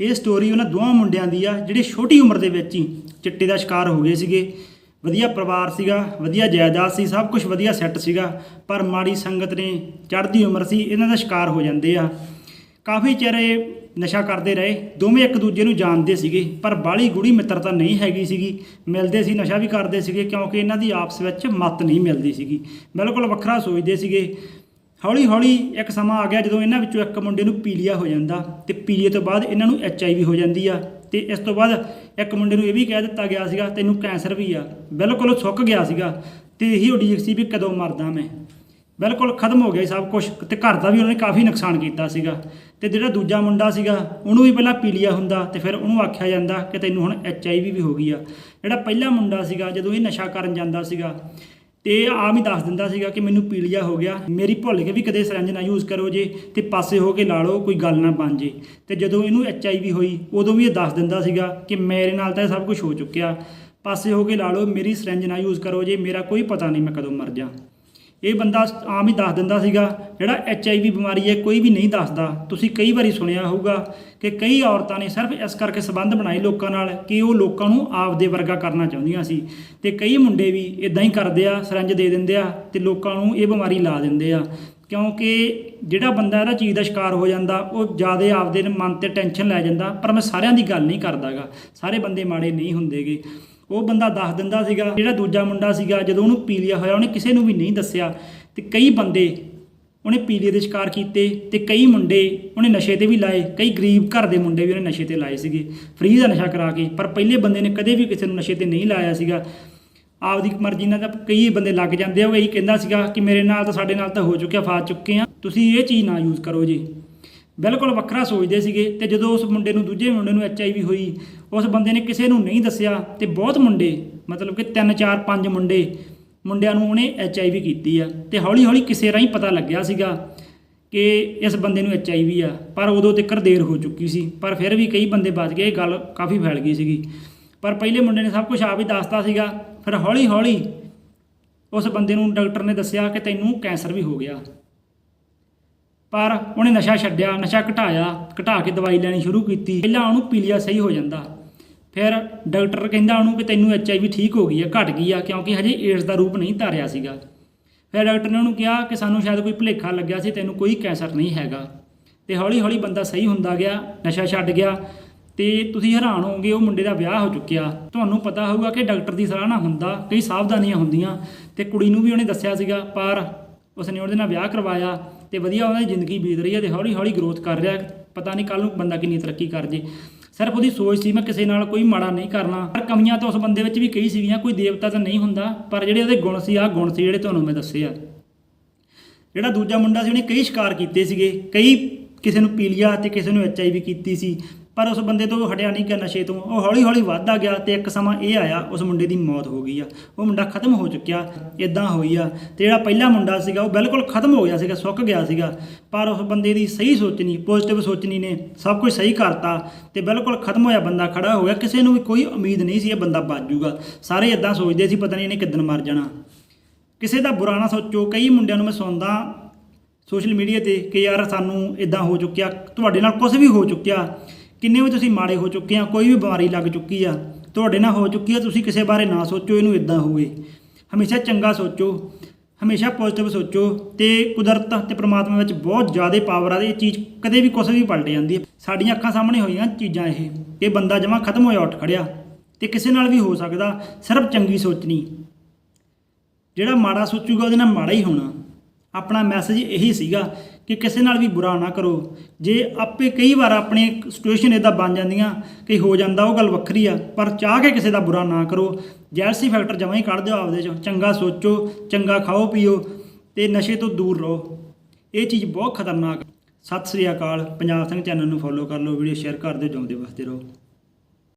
ਇਹ ਸਟੋਰੀ ਉਹਨਾਂ ਦੋਵਾਂ ਮੁੰਡਿਆਂ ਦੀ ਆ, ਜਿਹੜੇ ਛੋਟੀ ਉਮਰ ਦੇ ਵਿੱਚ ਹੀ ਚਿੱਟੇ ਦਾ ਸ਼ਿਕਾਰ ਹੋ ਗਏ ਸੀਗੇ। ਵਧੀਆ ਪਰਿਵਾਰ ਸੀਗਾ, ਵਧੀਆ ਜਾਇਦਾਦ ਸੀ, ਸਭ ਕੁਝ ਵਧੀਆ ਸੈੱਟ ਸੀਗਾ, ਪਰ ਮਾੜੀ ਸੰਗਤ ਨੇ ਚੜ੍ਹਦੀ ਉਮਰ ਸੀ, ਇਹਨਾਂ ਦਾ ਸ਼ਿਕਾਰ ਹੋ ਜਾਂਦੇ ਆ। ਕਾਫੀ ਚਿਰ ਇਹ ਨਸ਼ਾ ਕਰਦੇ ਰਹੇ, ਦੋਵੇਂ ਇੱਕ ਦੂਜੇ ਨੂੰ ਜਾਣਦੇ ਸੀਗੇ, ਪਰ ਬਾਲੀ ਗੂੜੀ ਮਿੱਤਰਤਾ ਨਹੀਂ ਹੈਗੀ ਸੀਗੀ। ਮਿਲਦੇ ਸੀ, ਨਸ਼ਾ ਵੀ ਕਰਦੇ ਸੀਗੇ, ਕਿਉਂਕਿ ਇਹਨਾਂ ਦੀ ਆਪਸ ਵਿੱਚ ਮਤ ਨਹੀਂ ਮਿਲਦੀ ਸੀਗੀ। ਬਿਲਕੁਲ ਵੱਖਰਾ ਸੋਚਦੇ ਸੀਗੇ। ਹੌਲੀ ਹੌਲੀ ਇੱਕ ਸਮਾਂ ਆ ਗਿਆ ਜਦੋਂ ਇਹਨਾਂ ਵਿੱਚੋਂ ਇੱਕ ਮੁੰਡੇ ਨੂੰ ਪੀਲੀਆ ਹੋ ਜਾਂਦਾ ਤੇ ਪੀਲੀਏ ਤੋਂ ਬਾਅਦ ਇਹਨਾਂ ਨੂੰ ਐਚਆਈਵੀ ਹੋ ਜਾਂਦੀ ਆ ਤੇ ਇਸ ਤੋਂ ਬਾਅਦ ਇੱਕ ਮੁੰਡੇ ਨੂੰ ਇਹ ਵੀ ਕਹਿ ਦਿੱਤਾ ਗਿਆ ਸੀਗਾ, ਤੈਨੂੰ ਕੈਂਸਰ ਵੀ ਆ। ਬਿਲਕੁਲ ਸੁੱਕ ਗਿਆ ਸੀਗਾ ਤੇ ਇਹੀ ਉਡੀਕ ਸੀ ਵੀ ਕਦੋਂ ਮਰਦਾ ਮੈਂ। ਬਿਲਕੁਲ ਖਤਮ ਹੋ ਗਿਆ ਸਭ ਕੁਝ ਤੇ ਘਰ ਦਾ ਵੀ ਉਹਨਾਂ ਨੇ ਕਾਫੀ ਨੁਕਸਾਨ ਕੀਤਾ ਸੀਗਾ ਤੇ ਜਿਹੜਾ ਦੂਜਾ ਮੁੰਡਾ ਸੀਗਾ, ਉਹਨੂੰ ਵੀ ਪਹਿਲਾਂ ਪੀਲੀਆ ਹੁੰਦਾ ਤੇ ਫਿਰ ਉਹਨੂੰ ਆਖਿਆ ਜਾਂਦਾ ਕਿ ਤੈਨੂੰ ਹੁਣ ਐਚਆਈਵੀ ਵੀ ਹੋ ਗਈ ਆ। ਜਿਹੜਾ ਪਹਿਲਾ ਮੁੰਡਾ ਸੀਗਾ, ਜਦੋਂ ਇਹ ਨਸ਼ਾ ਕਰਨ ਜਾਂਦਾ ਸੀਗਾ ਤੇ ਇਹ ਵੀ ਦੱਸ ਦਿੰਦਾ ਸੀਗਾ ਕਿ ਮੈਨੂੰ ਪੀਲੀਆ ਹੋ ਗਿਆ। ਮੇਰੀ ਭੁੱਲ ਕੇ ਵੀ ਕਦੇ ਸਰੰਜ ਨਾ ਯੂਜ਼ ਕਰੋ ਜੇ ਤੇ ਪਾਸੇ ਹੋ ਕੇ ਲਾ ਲਓ ਕੋਈ ਗੱਲ ਨਾ ਬਣ ਜੇ। ਤੇ ਜਦੋਂ ਇਹਨੂੰ ਐੱਚ ਆਈ ਵੀ ਹੋਈ, ਉਦੋਂ ਵੀ ਇਹ ਦੱਸ ਦਿੰਦਾ ਸੀਗਾ ਕਿ ਮੇਰੇ ਨਾਲ ਤਾਂ ਇਹ ਸਭ ਕੁਝ ਹੋ ਚੁੱਕਿਆ। ਪਾਸੇ ਹੋ ਕੇ ਲਾ ਲਓ ਮੇਰੀ ਸਿਰੰਜ ਨਾ ਯੂਜ਼ ਕਰੋ ਜੇ, ਮੇਰਾ ਕੋਈ ਪਤਾ ਨਹੀਂ ਮੈਂ ਕਦੋਂ ਮਰ ਜਾ। ਇਹ ਬੰਦਾ ਆਮ ਹੀ ਦੱਸ ਦਿੰਦਾ ਸੀਗਾ, ਜਿਹੜਾ ਐੱਚ ਆਈ ਵੀ ਬਿਮਾਰੀ ਹੈ, ਕੋਈ ਵੀ ਨਹੀਂ ਦੱਸਦਾ। ਤੁਸੀਂ ਕਈ ਵਾਰੀ ਸੁਣਿਆ ਹੋਊਗਾ ਕਿ ਕਈ ਔਰਤਾਂ ਨੇ ਸਿਰਫ ਇਸ ਕਰਕੇ ਸਬੰਧ ਬਣਾਏ ਲੋਕਾਂ ਨਾਲ ਕਿ ਉਹ ਲੋਕਾਂ ਨੂੰ ਆਪਦੇ ਵਰਗਾ ਕਰਨਾ ਚਾਹੁੰਦੀਆਂ ਸੀ। ਤੇ ਕਈ ਮੁੰਡੇ ਵੀ ਇਦਾਂ ਹੀ ਕਰਦੇ ਆ, ਸਰੰਜ ਦੇ ਦਿੰਦੇ ਆ ਤੇ ਲੋਕਾਂ ਨੂੰ ਇਹ ਬਿਮਾਰੀ ਲਾ ਦਿੰਦੇ ਆ। ਕਿਉਂਕਿ ਜਿਹੜਾ ਬੰਦਾ ਇਹਦਾ ਚੀਜ਼ ਦਾ ਸ਼ਿਕਾਰ ਹੋ ਜਾਂਦਾ, ਉਹ ਜ਼ਿਆਦਾ ਆਪਦੇ ਮਨ ਤੇ ਟੈਨਸ਼ਨ ਲੈ ਜਾਂਦਾ, ਪਰ ਮੈਂ ਸਾਰਿਆਂ ਦੀ ਗੱਲ ਨਹੀਂ ਕਰਦਾਗਾ। ਸਾਰੇ ਬੰਦੇ ਮਾੜੇ ਨਹੀਂ ਹੁੰਦੇਗੇ। ਉਹ ਬੰਦਾ ਦੱਸ ਦਿੰਦਾ ਸੀਗਾ, ਜਿਹੜਾ ਦੂਜਾ ਮੁੰਡਾ ਸੀਗਾ, ਜਦੋਂ ਉਹਨੂੰ ਪੀਲੀਆ ਹੋਇਆ, ਉਹਨੇ ਕਿਸੇ ਨੂੰ ਵੀ ਨਹੀਂ ਦੱਸਿਆ। ਤੇ ਕਈ ਬੰਦੇ ਉਹਨੇ ਪੀਲੀਏ ਦੇ ਸ਼ਿਕਾਰ ਕੀਤੇ ਤੇ ਕਈ ਮੁੰਡੇ ਉਹਨੇ ਨਸ਼ੇ ਤੇ ਵੀ ਲਾਏ, ਕਈ ਗਰੀਬ ਘਰ ਦੇ ਮੁੰਡੇ ਵੀ ਉਹਨੇ ਨਸ਼ੇ ਤੇ ਲਾਏ ਸੀਗੇ, ਫ੍ਰੀ ਦਾ ਨਸ਼ਾ ਕਰਾ ਕੇ। ਪਰ ਪਹਿਲੇ ਬੰਦੇ ਨੇ ਕਦੇ ਵੀ ਕਿਸੇ ਨੂੰ ਨਸ਼ੇ ਤੇ ਨਹੀਂ ਲਾਇਆ ਸੀਗਾ। ਆਪਦੀ ਮਰਜ਼ੀ ਨਾਲ ਤਾਂ ਕਈ ਬੰਦੇ ਲੱਗ ਜਾਂਦੇ ਆ, ਉਹ ਇਹੀ ਕਹਿੰਦਾ ਸੀਗਾ ਕਿ ਮੇਰੇ ਨਾਲ ਤਾਂ ਸਾਡੇ ਨਾਲ ਤਾਂ ਹੋ ਚੁੱਕਿਆ, ਫਾਸ ਚੁੱਕੇ ਆ। ਤੁਸੀਂ ਇਹ ਚੀਜ਼ ਨਾ ਯੂਜ਼ ਕਰੋ ਜੀ। ਬਿਲਕੁਲ ਵੱਖਰਾ ਸੋਚਦੇ ਸੀਗੇ ਤੇ ਜਦੋਂ ਉਸ ਮੁੰਡੇ ਨੂੰ ਦੂਜੇ ਮੁੰਡੇ ਨੂੰ ਐਚਆਈਵੀ ਹੋਈ, ਉਸ ਬੰਦੇ ਨੇ ਕਿਸੇ ਨੂੰ ਨਹੀਂ ਦੱਸਿਆ ਤੇ ਬਹੁਤ ਮੁੰਡੇ, ਮਤਲਬ ਕਿ 3 4 5 ਮੁੰਡੇ, ਮੁੰਡਿਆਂ ਨੂੰ ਉਹਨੇ ਐਚਆਈਵੀ ਕੀਤੀ ਆ ਤੇ ਹੌਲੀ ਹੌਲੀ ਕਿਸੇ ਰਾਹੀਂ ਪਤਾ ਲੱਗਿਆ ਸੀਗਾ ਕਿ ਇਸ ਬੰਦੇ ਨੂੰ ਐਚਆਈਵੀ ਆ, ਪਰ ਉਦੋਂ ਤੱਕ ਦੇਰ ਹੋ ਚੁੱਕੀ ਸੀ, ਪਰ ਫਿਰ ਵੀ ਕਈ ਬੰਦੇ ਬਚ ਗਏ, ਇਹ ਗੱਲ ਕਾਫੀ ਫੈਲ ਗਈ ਸੀਗੀ। ਪਰ ਪਹਿਲੇ ਮੁੰਡੇ ਨੇ ਸਭ ਕੁਝ ਆਪ ਹੀ ਦੱਸਤਾ ਸੀਗਾ, ਫਿਰ ਹੌਲੀ ਹੌਲੀ ਉਸ ਬੰਦੇ ਨੂੰ ਡਾਕਟਰ ਨੇ ਦੱਸਿਆ ਕਿ ਤੈਨੂੰ ਕੈਂਸਰ ਵੀ ਹੋ ਗਿਆ। ਪਰ ਉਹਨੇ ਨਸ਼ਾ ਛੱਡਿਆ, ਨਸ਼ਾ ਘਟਾਇਆ, ਘਟਾ ਕੇ ਦਵਾਈ ਲੈਣੀ ਸ਼ੁਰੂ ਕੀਤੀ। ਪਹਿਲਾਂ ਉਹਨੂੰ ਪੀਲੀਆ ਸਹੀ ਹੋ ਜਾਂਦਾ। ਫਿਰ ਡਾਕਟਰ ਕਹਿੰਦਾ ਉਹਨੂੰ ਕਿ ਤੈਨੂੰ ਐੱਚ ਆਈ ਵੀ ਠੀਕ ਹੋ ਗਈ ਆ, ਘਟ ਗਈ ਆ, ਕਿਉਂਕਿ ਹਜੇ ਏਡਸ ਦਾ ਰੂਪ ਨਹੀਂ ਧਾਰਿਆ ਸੀਗਾ। ਫਿਰ ਡਾਕਟਰ ਨੇ ਉਹਨੂੰ ਕਿਹਾ ਕਿ ਸਾਨੂੰ ਸ਼ਾਇਦ ਕੋਈ ਭੁਲੇਖਾ ਲੱਗਿਆ ਸੀ, ਤੈਨੂੰ ਕੋਈ ਕੈਂਸਰ ਨਹੀਂ ਹੈਗਾ। ਤੇ ਹੌਲੀ ਹੌਲੀ ਬੰਦਾ ਸਹੀ ਹੁੰਦਾ ਗਿਆ, ਨਸ਼ਾ ਛੱਡ ਗਿਆ। ਤੇ ਤੁਸੀਂ ਹੈਰਾਨ ਹੋਵੋਗੇ, ਉਹ ਮੁੰਡੇ ਦਾ ਵਿਆਹ ਹੋ ਚੁੱਕਿਆ। ਤੁਹਾਨੂੰ ਪਤਾ ਹੋਊਗਾ ਕਿ ਡਾਕਟਰ ਦੀ ਸਲਾਹ ਨਾ ਹੁੰਦਾ, ਕਈ ਸਾਵਧਾਨੀਆਂ ਹੁੰਦੀਆਂ। ਤੇ ਕੁੜੀ ਨੂੰ ਵੀ ਉਹਨੇ ਦੱਸਿਆ ਸੀਗਾ, ਪਰ ਉਸਨੇ ਉਹਦੇ ਨਾਲ ਵਿਆਹ ਕਰਵਾਇਆ। ਤੇ ਵਧੀਆ ਉਹਨਾਂ ਦੀ ਜ਼ਿੰਦਗੀ ਬੀਤ ਰਹੀ ਹੈ ਤੇ ਹੌਲੀ ਹੌਲੀ ਗਰੋਥ ਕਰ ਰਿਹਾ ਪਤਾ ਨਹੀਂ ਕੱਲ ਨੂੰ ਬੰਦਾ ਕਿੰਨੀ ਤਰੱਕੀ ਕਰ ਜੇ। ਸਿਰਫ ਉਹਦੀ ਸੋਚ ਸੀ, ਮੈਂ ਕਿਸੇ ਨਾਲ ਕੋਈ ਮਾੜਾ ਨਹੀਂ ਕਰਨਾ। ਪਰ ਕਮੀਆਂ ਤਾਂ ਉਸ ਬੰਦੇ ਵਿੱਚ ਵੀ ਕਈ ਸੀਗੀਆਂ, ਕੋਈ ਦੇਵਤਾ ਤਾਂ ਨਹੀਂ ਹੁੰਦਾ, ਪਰ ਜਿਹੜੇ ਉਹਦੇ ਗੁਣ ਸੀ, ਆਹ ਗੁਣ ਸੀ ਜਿਹੜੇ ਤੁਹਾਨੂੰ ਮੈਂ ਦੱਸੇ ਆ ਜਿਹੜਾ ਦੂਜਾ ਮੁੰਡਾ ਸੀ, ਉਹਨੇ ਕਈ ਸ਼ਿਕਾਰ ਕੀਤੇ ਸੀਗੇ, ਕਈ ਕਿਸੇ ਨੂੰ ਪੀਲੀਆ ਤੇ ਕਿਸੇ ਨੂੰ ਐਚਆਈਵੀ ਕੀਤੀ ਸੀ। ਪਰ ਉਸ ਬੰਦੇ ਤੋਂ ਹਟਿਆ ਨਹੀਂ ਗਿਆ ਨਸ਼ੇ ਤੋਂ। ਉਹ ਹੌਲੀ ਹੌਲੀ ਵੱਧਦਾ ਗਿਆ ਤੇ ਇੱਕ ਸਮਾਂ ਇਹ ਆਇਆ, ਉਸ ਮੁੰਡੇ ਦੀ ਮੌਤ ਹੋ ਗਈ ਆ। ਉਹ ਮੁੰਡਾ ਖਤਮ ਹੋ ਚੁੱਕਿਆ ਇਦਾਂ ਹੋਈ ਆ। ਤੇ ਜਿਹੜਾ ਪਹਿਲਾ ਮੁੰਡਾ ਸੀਗਾ, ਉਹ ਬਿਲਕੁਲ ਖਤਮ ਹੋ ਗਿਆ ਸੀਗਾ, ਸੁੱਕ ਗਿਆ ਸੀਗਾ। ਪਰ ਉਸ ਬੰਦੇ ਦੀ ਸਹੀ ਸੋਚਣੀ ਪੋਜ਼ਿਟਿਵ ਸੋਚਣੀ ਨੇ ਸਭ ਕੁਝ ਸਹੀ ਕਰਤਾ ਤੇ ਬਿਲਕੁਲ ਖਤਮ ਹੋਇਆ ਬੰਦਾ, ਖੜਾ ਹੋ ਗਿਆ। ਕਿਸੇ ਨੂੰ ਵੀ ਕੋਈ ਉਮੀਦ ਨਹੀਂ ਸੀ ਇਹ ਬੰਦਾ ਬਚ ਜੂਗਾ ਸਾਰੇ ਇਦਾਂ ਸੋਚਦੇ ਸੀ, ਪਤਾ ਨਹੀਂ ਇਹਨੇ ਕਿੱਦਣ ਮਰ ਜਾਣਾ। ਕਿਸੇ ਦਾ ਬੁਰਾ ਨਾ ਸੋਚੋ, ਕਈ ਮੁੰਡਿਆਂ ਨੂੰ ਮੈਂ ਸੁਣਦਾ ਸੋਸ਼ਲ ਮੀਡੀਆ ਤੇ ਕਿ ਯਾਰ ਸਾਨੂੰ ਇਦਾਂ ਹੋ ਚੁੱਕਿਆ, ਤੁਹਾਡੇ ਨਾਲ ਕੁਝ ਵੀ ਹੋ ਚੁੱਕਿਆ। ਕਿੰਨੇ ਵੀ ਤੁਸੀਂ ਮਾੜੇ ਹੋ ਚੁੱਕੇ ਆ, ਕੋਈ ਵੀ ਬਿਮਾਰੀ ਲੱਗ ਚੁੱਕੀ ਆ, ਤੁਹਾਡੇ ਨਾਲ ਹੋ ਚੁੱਕੀ ਆ, ਤੁਸੀਂ ਕਿਸੇ ਬਾਰੇ ਨਾ ਸੋਚੋ, ਇਹਨੂੰ ਇਦਾਂ ਹੋਵੇ। ਹਮੇਸ਼ਾ ਚੰਗਾ ਸੋਚੋ, ਹਮੇਸ਼ਾ ਪੋਜ਼ਿਟਿਵ ਸੋਚੋ ਤੇ ਕੁਦਰਤ ਤੇ ਪ੍ਰਮਾਤਮਾ ਵਿੱਚ ਬਹੁਤ ਜ਼ਿਆਦਾ ਪਾਵਰ ਆ ਤੇ ਇਹ ਚੀਜ਼ ਕਦੇ ਵੀ ਕੁਝ ਵੀ ਪਲਟ ਜਾਂਦੀ ਹੈ ਸਾਡੀਆਂ ਅੱਖਾਂ ਸਾਹਮਣੇ ਹੋਈਆਂ ਚੀਜ਼ਾਂ ਇਹ ਇਹ ਬੰਦਾ ਜਮਾ ਖਤਮ ਹੋਇਆ, ਉੱਠ ਖੜਿਆ ਤੇ ਕਿਸੇ ਨਾਲ ਵੀ ਹੋ ਸਕਦਾ, ਸਿਰਫ ਚੰਗੀ ਸੋਚਣੀ। ਜਿਹੜਾ ਮਾੜਾ ਸੋਚੂਗਾ ਉਹਦੇ ਨਾਲ ਮਾੜਾ ਹੀ ਹੋਣਾ। ਆਪਣਾ ਮੈਸੇਜ ਇਹੀ ਸੀਗਾ ਕਿ ਕਿਸੇ ਨਾਲ ਵੀ ਬੁਰਾ ਨਾ ਕਰੋ। ਜੇ ਆਪੇ ਕਈ ਵਾਰ ਆਪਣੀ ਸਿਚੁਏਸ਼ਨ ਇਦਾਂ ਬਣ ਜਾਂਦੀਆਂ ਕਿ ਹੋ ਜਾਂਦਾ ਉਹ ਗੱਲ ਵੱਖਰੀ ਆ, ਪਰ ਚਾਹ ਕੇ ਕਿਸੇ ਦਾ ਬੁਰਾ ਨਾ ਕਰੋ। ਜੈਲਸੀ ਫੈਕਟਰ ਜਮਾਂ ਹੀ ਕੱਢ ਦਿਓ ਆਪਦੇ ਚੋਂ। ਚੰਗਾ ਸੋਚੋ, ਚੰਗਾ ਖਾਓ, ਪੀਓ ਤੇ ਨਸ਼ੇ ਤੋਂ ਦੂਰ ਰਹੋ। ਇਹ ਚੀਜ਼ ਬਹੁਤ ਖਤਰਨਾਕ ਸਤਿ ਸ੍ਰੀ ਅਕਾਲ। ਪੰਜਾਬ ਸਿੰਘ ਚੈਨਲ ਨੂੰ ਫੋਲੋ ਕਰ ਲਓ ਵੀਡੀਓ ਸ਼ੇਅਰ ਕਰ ਦਿਓ, ਜਿਉਂਦੇ ਵਸਦੇ ਰਹੋ।